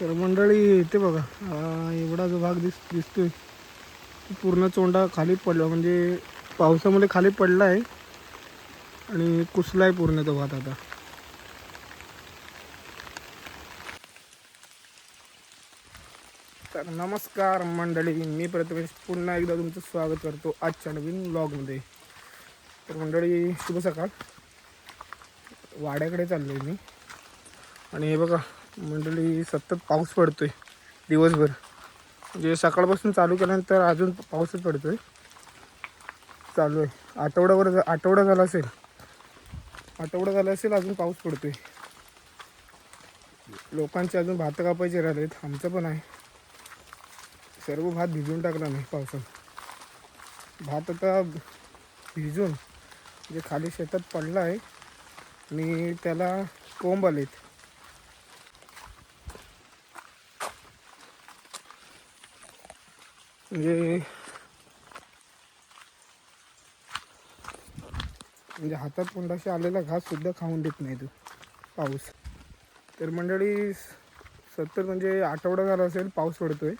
तर मंडळी येते बघा. एवढा जो भाग दिस दिसतोय पूर्ण चोंडा खाली पडला. म्हणजे पावसामुळे खाली पडला आहे आणि कुसला आहे पूर्ण तो भात आता. तर नमस्कार मंडळी मी प्रथमेश. पुन्हा एकदा तुमचं स्वागत करतो आजच्या नवीन ब्लॉगमध्ये तर मंडळी शुभ सकाळ. वाड्याकडे चाललो आहे मी. आणि हे बघा मंडळी सतत पाऊस पडतोय दिवसभर. म्हणजे सकाळपासून चालू केल्यानंतर अजून पाऊसच पडतोय. चालू आहे. आठवड्यावर आठवडा झाला असेल. आठवडा झाला असेल अजून पाऊस पडतोय. लोकांचे अजून भात कापायचे राहिलेत. आमचं पण आहे. सर्व भात भिजून टाकला नाही पावसात भात आता भिजून जे खाली शेतात पडला आहे आणि त्याला कोंब आलेत. म्हणजे म्हणजे हातात कोंडाशी आलेला घास सुद्धा खाऊन देत नाही तो पाऊस. तर मंडळी सत्तर म्हणजे आठवडा झाला असेल पाऊस पडतोय.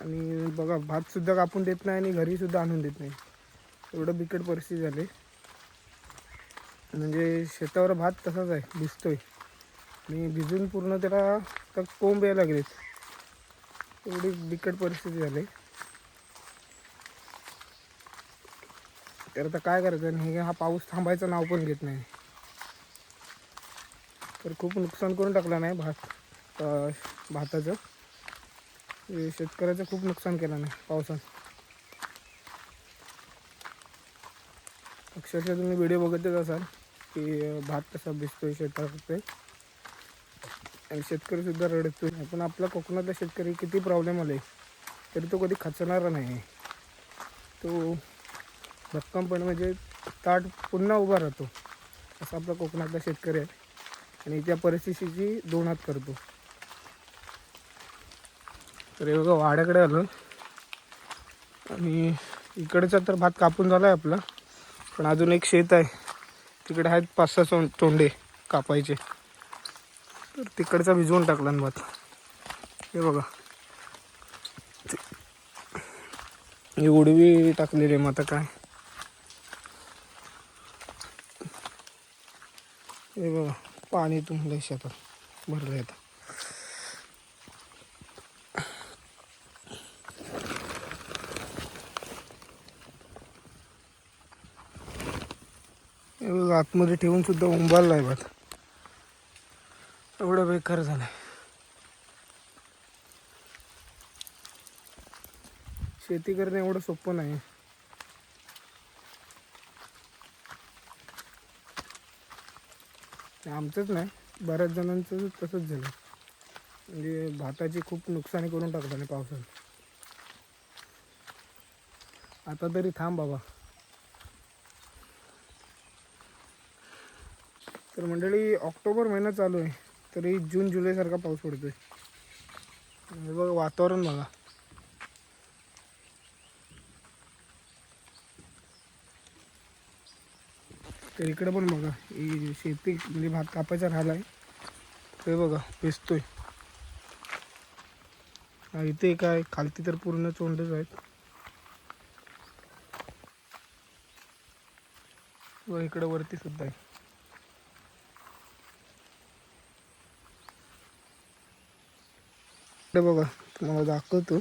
आणि बघा भात सुद्धा कापून देत नाही आणि घरी सुद्धा आणून देत नाही. एवढं बिकट परिस्थिती झाली. म्हणजे शेतावर भात तसाच आहे भिजतोय. आणि भिजून पूर्ण त्याला तर कोंब यायला लागलेत. एवढी बिकट परिस्थिती झाली. तर आता काय करायचं? हे हा पाऊस थांबायचं नाव पण घेत नाही. तर खूप नुकसान करून टाकलं नाही भात भाताचं. शेतकऱ्याचं खूप नुकसान केलं नाही पावसात. अक्षरशः तुम्ही व्हिडिओ बघतच असाल की भात कसा भिजतोय शेतात ते आणि शेतकरी सुद्धा रडतो पण आपला कोकणातला शेतकरी किती प्रॉब्लेम आले तरी तो कधी खचणारा नाही. तो भक्कमपणे म्हणजे ताट पुन्हा उभा राहतो. असा आपला कोकणातला शेतकरी आहे. आणि त्या परिस्थितीची दोन हात करतो. तर हे बघा वाड्याकडे आलो. आणि इकडचा तर भात कापून झाला आहे आपला. पण अजून एक शेत आहे. तिकडे आहेत पाच सहा चों चोंडे कापायचे. तर तिकडचा भिजवून टाकला ना भात. हे बघा. हे ही उडवी टाकलेली आहे मग आता काय? हे बघा पाणी तुंबलं शेतात भरलं आता. हे बघा आतमध्ये ठेवून सुद्धा उंबालला आहे भात. एवढं बेकार झालं शेती करणं एवढं सोपं नाही. आमचंच नाही बऱ्याच जणांचं तसंच झालं. म्हणजे भाताची खूप नुकसानी करून टाकताना पावसात आता तरी थांब बाबा. तर मंडळी ऑक्टोबर महिना चालू आहे. तरी जून जुलैसारखा पाऊस पडतोय. आहे बघा वातावरण बघा. तर इकडे पण बघा ही शेती म्हणजे भात कापायचा राहिला आहे ते बघा पेसतोय. इथे काय खालती तर पूर्ण चोंडच आहेत. व इकडे वरती सुद्धा आहे. इकडे बघा तुम्हाला दाखवतो.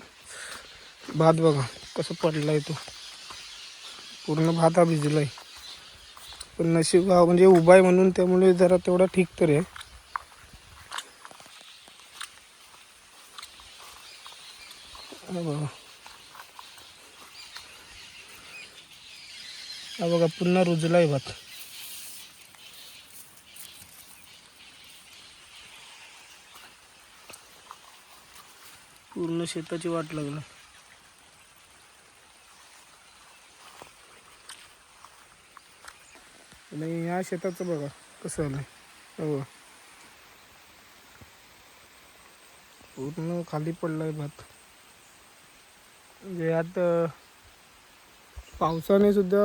भात बघा कसं पडलाय तो. पूर्ण भात हा भिजलाय. पण नशीब हा म्हणजे उभा आहे म्हणून त्यामुळे जरा तेवढा ठीक तरी आहे. बघा. हा बघा पुन्हा रुजलाय भात. पूर्ण शेताची वाट लागला आणि या शेताचं बघा कसं आलं हो पूर्ण खाली पडलाय भात. म्हणजे यात पावसाने सुद्धा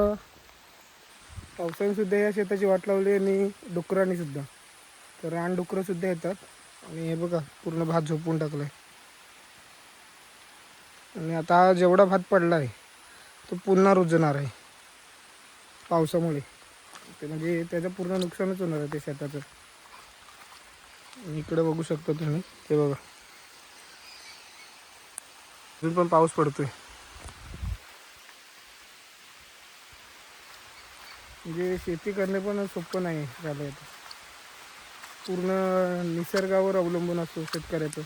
पावसाने सुद्धा या शेताची वाट लावली आणि डुकरांनी सुद्धा. तर रानडुकरं सुद्धा येतात. आणि हे बघा पूर्ण भात झोपून टाकलाय. आणि आता जेवढा भात पडला आहे तो पुन्हा रुजणार आहे. पावसामुळे. ते म्हणजे त्याचं पूर्ण नुकसानच होणार आहे ते शेताचं. इकडे बघू शकता तुम्ही ते बघा. अजून पण पाऊस पडतोय. म्हणजे शेती करणे पण सोपं नाही झालं आता. पूर्ण निसर्गावर अवलंबून असतो शेतकऱ्याचं.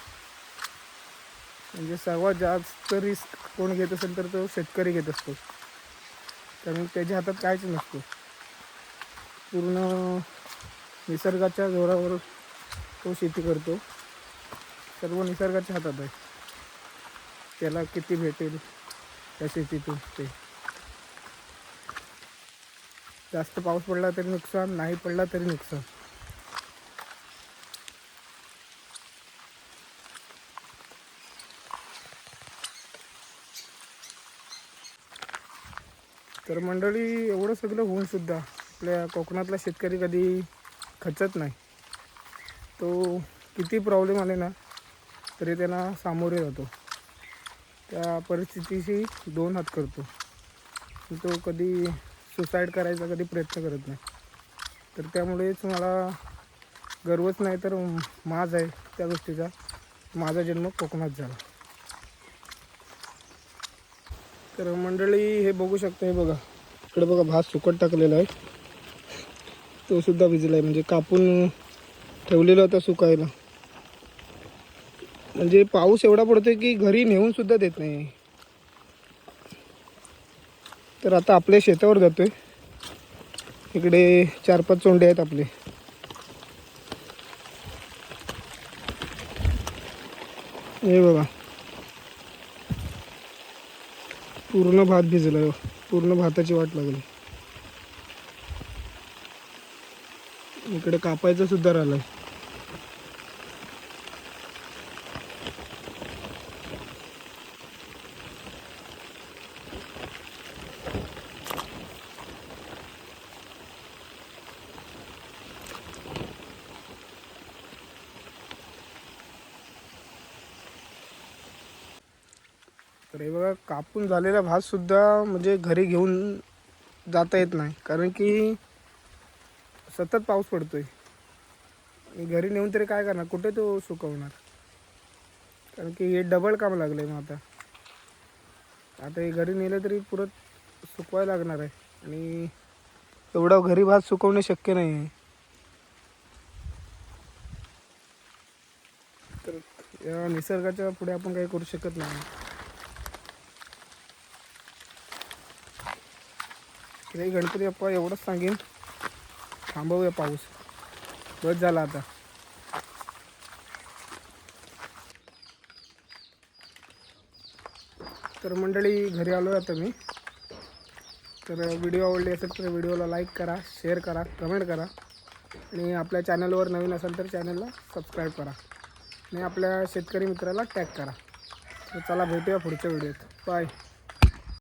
म्हणजे सर्वात जास्त रिस्क कोण घेत असेल तर तो शेतकरी घेत असतो. कारण त्याच्या हातात काहीच नसतो. पूर्ण निसर्गाच्या जोरावर तो शेती करतो. सर्व निसर्गाच्या हातात आहे. त्याला किती भेटेल त्या शेतीतून ते. जास्त पाऊस पडला तरी नुकसान नाही पडला तरी नुकसान. तर मंडळी एवढं सगळं होऊन सुद्धा आपल्या कोकणातला शेतकरी कधी खचत नाही. तो किती प्रॉब्लेम आले ना तरी त्यांना सामोरे जातो. त्या परिस्थितीशी दोन हात करतो. तो कधी सुसाईड करायचा कधी प्रयत्न करत नाही. तर त्यामुळेच मला गर्वच नाही तर माज आहे त्या गोष्टीचा. माझा जन्म कोकणात झाला. तर मंडळी हे बघू शकता हे बघा. इकडे बघा भात सुकट टाकलेला आहे. तो सुद्धा भिजला आहे म्हणजे कापून ठेवलेला होता सुकायला. म्हणजे पाऊस एवढा पडतोय की घरी नेऊन सुद्धा देत नाही. तर आता आपल्या शेतावर जातोय. इकडे चार पाच चोंडे आहेत आपले. हे बघा. पूर्ण भात भिजला. पूर्ण भाताची वाट लागली. इकडे कापायचं सुद्धा राहिलं तर हे बघा कापून झालेला भात सुद्धा म्हणजे घरी घेऊन जाता येत नाही. कारण की सतत पाऊस पडतोय. आणि घरी नेऊन तरी काय करणार? कुठे तो सुकवणार? कारण की हे डबल काम लागलंय मग आता. आता हे घरी नेलं तरी पुरत सुकवायला लागणार आहे. आणि एवढा घरी भात सुकवणे शक्य नाही आहे. तर या निसर्गाच्या पुढे आपण काही करू शकत नाही. तरी गणपती बाप्पा एवढंच सांगेन. थांबवूया पाऊस. बस झाला आता. तर मंडळी घरी आलो आता मी. तर व्हिडिओ आवडली असेल तर व्हिडिओला लाईक करा शेअर करा कमेंट करा. आणि आपल्या चॅनलवर नवीन असेल तर चॅनलला सबस्क्राईब करा. आणि आपल्या शेतकरी मित्राला टॅग करा. तर चला भेटूया पुढच्या व्हिडिओत. बाय.